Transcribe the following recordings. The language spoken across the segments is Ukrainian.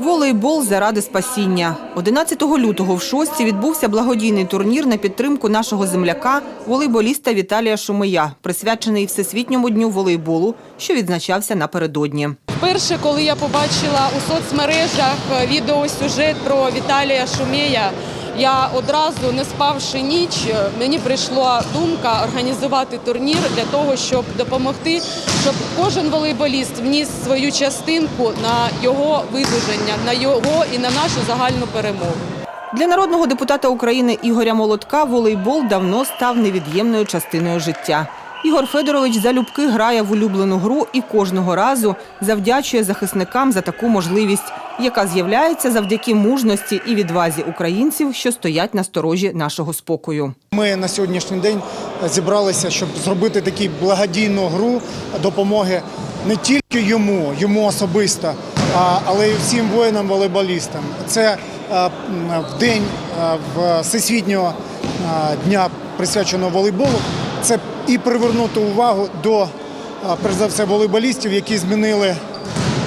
Волейбол заради спасіння. 11 лютого в шостці відбувся благодійний турнір на підтримку нашого земляка, волейболіста Віталія Шумия, присвячений Всесвітньому дню волейболу, що відзначався напередодні. Перше, коли я побачила у соцмережах відеосюжет про Віталія Шумєя, я одразу, не спавши ніч, мені прийшла думка організувати турнір для того, щоб допомогти, щоб кожен волейболіст вніс свою частинку на його видуження, на його і на нашу загальну перемогу. Для народного депутата України Ігоря Молотка волейбол давно став невід'ємною частиною життя. Ігор Федорович залюбки грає в улюблену гру і кожного разу завдячує захисникам за таку можливість, яка з'являється завдяки мужності і відвазі українців, що стоять на сторожі нашого спокою. Ми на сьогоднішній день зібралися, щоб зробити таку благодійну гру допомоги не тільки йому, йому особисто, але й всім воїнам-волейболістам. Це е, в день е, всесвітнього е, дня присвяченого волейболу. Це і привернути увагу до перш за все волейболістів, які змінили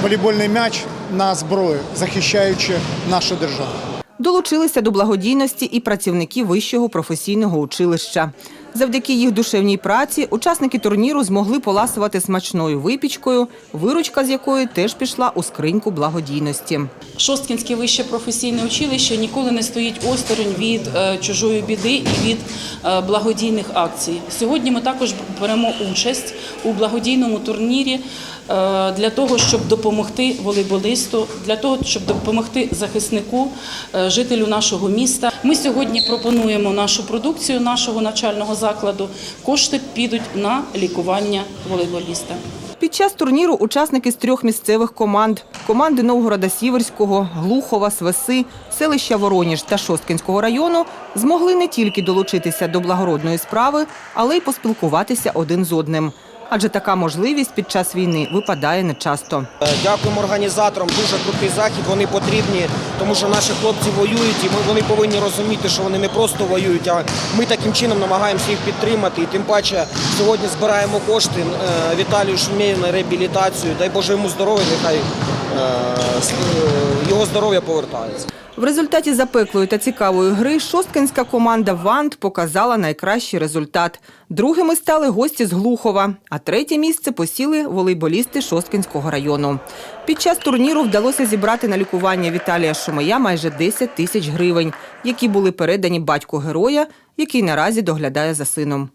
волейбольний м'яч на зброю, захищаючи нашу державу. Долучилися до благодійності і працівники вищого професійного училища. Завдяки їх душевній праці учасники турніру змогли поласувати смачною випічкою, виручка з якої теж пішла у скриньку благодійності. Шосткінське вище професійне училище ніколи не стоїть осторонь від е, чужої біди і від е, благодійних акцій. Сьогодні ми також беремо участь у благодійному турнірі е, для того, щоб допомогти волейболисту, для того, щоб допомогти захиснику, жителю нашого міста. Ми сьогодні пропонуємо нашу продукцію нашого навчального закладу. Кошти підуть на лікування волейболіста. Під час турніру учасники з трьох місцевих команд команди Новгорода Сіверського, Глухова, Свеси, селища Вороніж та Шосткинського району змогли не тільки долучитися до благородної справи, але й поспілкуватися один з одним. Адже така можливість під час війни випадає нечасто. Е, Дякуємо організаторам. Дуже крутий захід. Вони потрібні, тому що наші хлопці воюють, і ми вони повинні розуміти, що вони не просто воюють, а ми таким чином намагаємося їх підтримати. І тим паче сьогодні збираємо кошти е, Віталію Шумєю на реабілітацію. Дай Боже йому здоров'я, нехай е, е, його здоров'я повертається. В результаті запеклої та цікавої гри шосткинська команда «Вант» показала найкращий результат. Другими стали гості з Глухова, а третє місце посіли волейболісти Шосткинського району. Під час турніру вдалося зібрати на лікування Віталія Шумая майже 10 тисяч гривень, які були передані батьку героя, який наразі доглядає за сином.